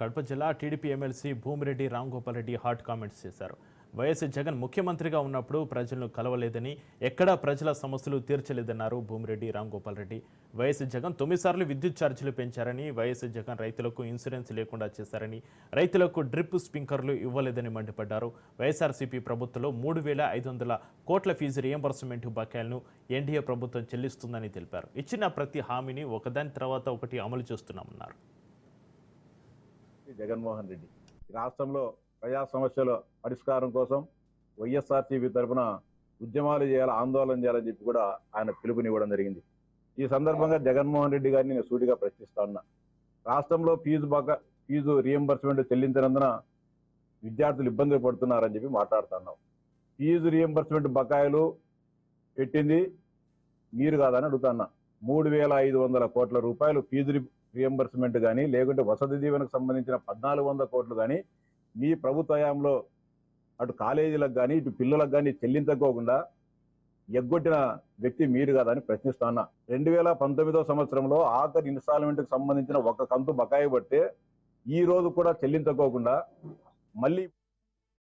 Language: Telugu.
కడప జిల్లా TDP MLC Bhumireddy Ramgopal Reddy hot comments చేశారు. వైఎస్ జగన్ ముఖ్యమంత్రిగా ఉన్నప్పుడు ప్రజలను కలవలేదని ఎక్కడా ప్రజల సమస్యలు తీర్చలేదన్నారు భూమిరెడ్డి రామ్గోపాల్ రెడ్డి. వైఎస్ జగన్ తొమ్మిది సార్లు విద్యుత్ ఛార్జీలు పెంచారని వైఎస్ జగన్ రైతులకు ఇన్సూరెన్స్ లేకుండా చేశారని రైతులకు డ్రిప్ స్ప్రింకర్లు ఇవ్వలేదని మండిపడ్డారు. వైఎస్ఆర్సీపీ ప్రభుత్వంలో మూడు వేల ఐదు వందల కోట్ల ఫీజు రియంబర్స్మెంట్ బకాయిలను ఎన్డీఏ ప్రభుత్వం చెల్లిస్తుందని తెలిపారు. ఇచ్చిన ప్రతి హామీని ఒకదాని తర్వాత ఒకటి అమలు చేస్తున్నామన్నారు. జగన్మోహన్ రెడ్డి. రాష్ట్రంలో ప్రజా సమస్యల పరిష్కారం కోసం వైఎస్ఆర్సీపీ తరఫున ఉద్యమాలు చేయాలి ఆందోళన చేయాలని చెప్పి కూడా ఆయన పిలుపునివ్వడం జరిగింది. ఈ సందర్భంగా జగన్మోహన్ రెడ్డి గారిని నేను సూటిగా ప్రశ్నిస్తా ఉన్నా. రాష్ట్రంలో ఫీజు బక ఫీజు రియంబర్స్మెంట్ చెల్లించినందున విద్యార్థులు ఇబ్బందులు పడుతున్నారని చెప్పి మాట్లాడుతున్నాం ఫీజు రియంబర్స్మెంట్ బకాయిలు పెట్టింది మీరు కాదని అడుగుతున్నా మూడు వేల ఐదు వందల కోట్ల రూపాయలు ఫీజు రియంబర్స్మెంట్ కానీ లేకుంటే వసతి దీవెనకు సంబంధించిన పద్నాలుగు వందల కోట్లు కానీ మీ ప్రభుత్వ హయాంలో అటు కాలేజీలకు కానీ ఇటు పిల్లలకు కానీ చెల్లించకోకుండా ఎగ్గొట్టిన వ్యక్తి మీరు కదా అని ప్రశ్నిస్తాను రెండు వేల పంతొమ్మిదో సంవత్సరంలో ఆఖరి ఇన్స్టాల్మెంట్కి సంబంధించిన ఒక కంతు బకాయి పట్టే ఈ రోజు కూడా చెల్లించకోకుండా మళ్ళీ